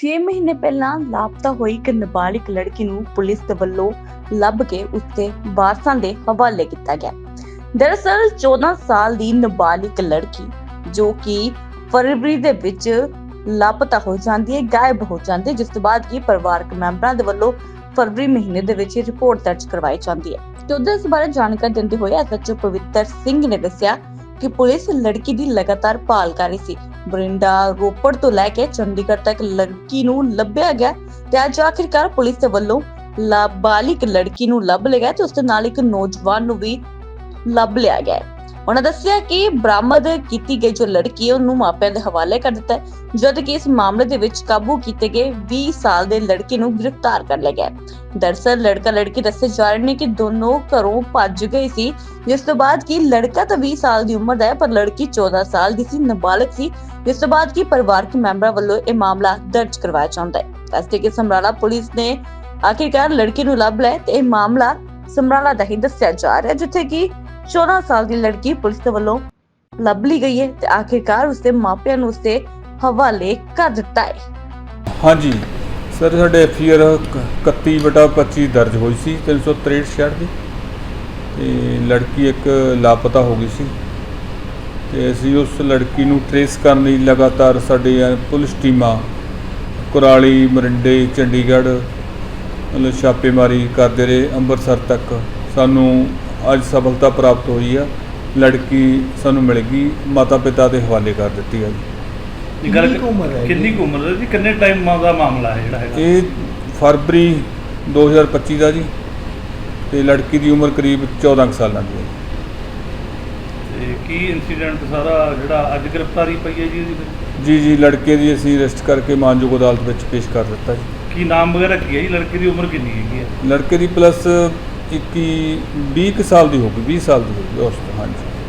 6 ਮਹੀਨੇ ਪਹਿਲਾਂ ਲਾਪਤਾ ਹੋਈ ਇੱਕ ਨਾਬਾਲਿਗ ਲੜਕੀ ਨੂੰ ਪੁਲਿਸ ਦੇ ਵੱਲੋਂ ਲੱਭ ਕੇ ਉਸਦੇ ਵਾਰਸਾਂ ਦੇ ਹਵਾਲੇ ਕੀਤਾ ਗਿਆ। ਦਰਅਸਲ 14 ਸਾਲ ਦੀ ਨਾਬਾਲਿਗ ਲੜਕੀ, ਜੋ ਕਿ ਫਰਵਰੀ ਦੇ ਵਿੱਚ ਲਾਪਤਾ ਹੋ ਜਾਂਦੀ ਹੈ, ਗਾਇਬ ਹੋ ਜਾਂਦੀ ਹੈ, ਜਿਸ ਤੋਂ ਬਾਅਦ ਕੀ ਪਰਿਵਾਰਕ ਮੈਂਬਰਾਂ ਦੇ ਵੱਲੋਂ ਫਰਵਰੀ ਮਹੀਨੇ ਦੇ ਵਿੱਚ ਰਿਪੋਰਟ ਦਰਜ ਕਰਵਾਈ ਜਾਂਦੀ ਹੈ। ਤੇ ਉਧਰ ਇਸ ਬਾਰੇ ਜਾਣਕਾਰੀ ਦਿੰਦੇ ਹੋਏ ਐਸਐਚਓ ਪਵਿੱਤਰ ਸਿੰਘ ਨੇ ਦੱਸਿਆ ਕਿ ਪੁਲਿਸ ਲੜਕੀ ਦੀ ਲਗਾਤਾਰ ਭਾਲ ਕਰ ਰਹੀ ਸੀ। ਬਰਿੰਡਾ ਰੋਪੜ ਤੋਂ ਲੈ ਕੇ ਚੰਡੀਗੜ੍ਹ ਤੱਕ ਲੜਕੀ ਨੂੰ ਲੱਭਿਆ ਗਿਆ ਤੇ ਅੱਜ ਆਖਿਰਕਾਰ ਪੁਲਿਸ ਦੇ ਵੱਲੋਂ ਲਾਬਾਲਿਗ ਲੜਕੀ ਨੂੰ ਲੱਭ ਲਿਆ ਗਿਆ ਤੇ ਉਸ ਦੇ ਨਾਲ ਇੱਕ ਨੌਜਵਾਨ ਨੂੰ ਵੀ ਲੱਭ ਲਿਆ ਗਿਆ ਉਹਨਾਂ ਦੱਸਿਆ ਕਿ ਬਰਾਮਦ ਕੀਤੀ ਗਈ ਜੋ ਲੜਕੀ ਹੈ ਉਹਨੂੰ ਮਾਪਿਆਂ ਦੇ ਹਵਾਲੇ ਕਰ ਦਿੱਤਾ ਹੈ, ਜਦ ਕਿ ਇਸ ਮਾਮਲੇ ਦੇ ਵਿੱਚ ਕਾਬੂ ਕੀਤੇ ਗਏ 20 ਸਾਲ ਦੇ ਲੜਕੇ ਨੂੰ ਗ੍ਰਿਫਤਾਰ ਕਰ ਲਿਆ ਗਿਆ ਦਰਸਲ ਲੜਕਾ ਲੜਕੀ ਦੱਸੇ ਜਾ ਰਹੇ ਨੇ ਕਿ ਦੋਨੋਂ ਘਰੋਂ ਭੱਜ ਗਏ ਸੀ ਜਿਸ ਤੋਂ ਬਾਅਦ ਕਿ ਲੜਕਾ ਤਾਂ 20 ਸਾਲ ਦੀ ਉਮਰ ਦਾ ਹੈ ਪਰ ਲੜਕੀ 14 ਸਾਲ ਦੀ ਸੀ ਨਾਬਾਲਗ ਸੀ ਜਿਸ ਤੋਂ ਬਾਅਦ ਕਿ ਪਰਿਵਾਰਕ ਮੈਂਬਰਾਂ ਵੱਲੋਂ ਇਹ ਮਾਮਲਾ ਦਰਜ ਕਰਵਾਇਆ ਜਾਂਦਾ ਹੈ। ਦੱਸਦੇ ਕਿ ਸਮਰਾਲਾ ਪੁਲਿਸ ਨੇ ਆਖਿਰਕਾਰ ਲੜਕੀ ਨੂੰ ਲੱਭ ਲਿਆ ਤੇ ਇਹ ਮਾਮਲਾ ਸਮਰਾਲਾ ਦਾ ਹੀ ਦੱਸਿਆ ਜਾ ਰਿਹਾ ਜਿੱਥੇ ਕਿ 14 ਸਾਲ ਦੀ ਲੜਕੀ ਪੁਲਿਸ ਵੱਲੋਂ ਲੱਭ ਲਈ ਗਈ ਹੈ ਤੇ ਆਖਿਰਕਾਰ ਉਸਦੇ ਮਾਪਿਆਂ ਨੂੰ ਉਸਦੇ ਹਵਾਲੇ ਕਰ ਦਿੱਤਾ ਹੈ। ਹਾਂਜੀ। ਸਰ, ਸਾਡੇ ਐਫਆਰ 31/25 ਦਰਜ ਹੋਈ ਸੀ 363 ਛਿਆਹਠ ਦੀ। ਤੇ ਲੜਕੀ ਇੱਕ ਲਾਪਤਾ ਹੋ ਗਈ ਸੀ। ਤੇ ਅਸੀਂ ਉਸ ਲੜਕੀ ਨੂੰ ਟ੍ਰੇਸ ਕਰਨ ਲਈ ਲਗਾਤਾਰ ਸਾਡੇ ਪੁਲਿਸ ਟੀਮਾਂ, ਕੁਰਾਲੀ, ਮਰਿੰਡੇ, ਚੰਡੀਗੜ੍ਹ, ਮਤਲਬ ਛਾਪੇਮਾਰੀ ਕਰਦੇ ਰਹੇ ਅੰਮ੍ਰਿਤਸਰ ਤੱਕ। ਸਾਨੂੰ ਅੱਜ ਸਫਲਤਾ ਪ੍ਰਾਪਤ ਹੋਈ ਆ। ਲੜਕੀ ਸਾਨੂੰ ਮਿਲ ਗਈ ਮਾਤਾ ਪਿਤਾ ਦੇ ਹਵਾਲੇ ਕਰ ਦਿੱਤੀ ਆ ਜੀ। ਇਹ ਗੱਲ ਕਿੰਨੀ ਕੁ ਉਮਰ ਹੈ ਕਿੰਨੀ ਕੁ ਉਮਰ ਹੈ ਜੀ? ਕਿੰਨੇ ਟਾਈਮ ਦਾ ਮਾਮਲਾ ਹੈ ਜਿਹੜਾ ਹੈਗਾ? ਇਹ ਫਰਵਰੀ 2025 ਦਾ ਜੀ। ਤੇ ਲੜਕੀ ਦੀ ਉਮਰ ਕਰੀਬ 14 ਕੁ ਸਾਲਾਂ ਦੀ ਹੈ। ਤੇ ਕੀ ਇਨਸੀਡੈਂਟ ਸਾਰਾ ਜਿਹੜਾ ਅੱਜ ਗ੍ਰਿਫਤਾਰੀ ਪਈ ਹੈ ਜੀ ਇਹਦੀ ਫਿਰ? ਜੀ ਜੀ ਲੜਕੇ ਦੀ ਅਸੀਂ ਅਰੈਸਟ ਕਰਕੇ ਮਾਨਯੋਗ ਅਦਾਲਤ ਵਿੱਚ ਪੇਸ਼ ਕਰ ਦਿੱਤਾ ਜੀ। ਕੀ ਨਾਮ ਵਗੈਰਾ ਕੀ ਹੈ ਜੀ? ਲੜਕੀ ਦੀ ਉਮਰ ਕਿੰਨੀ ਹੈਗੀ ਹੈ? ਲੜਕੇ ਦੀ ਪਲੱਸ 21 20 ਕੁ ਸਾਲ ਦੀ ਹੋ ਗਈ 20 ਸਾਲ ਦੀ ਹੋ ਗਈ ਉਸ ਤੋਂ, ਹਾਂਜੀ।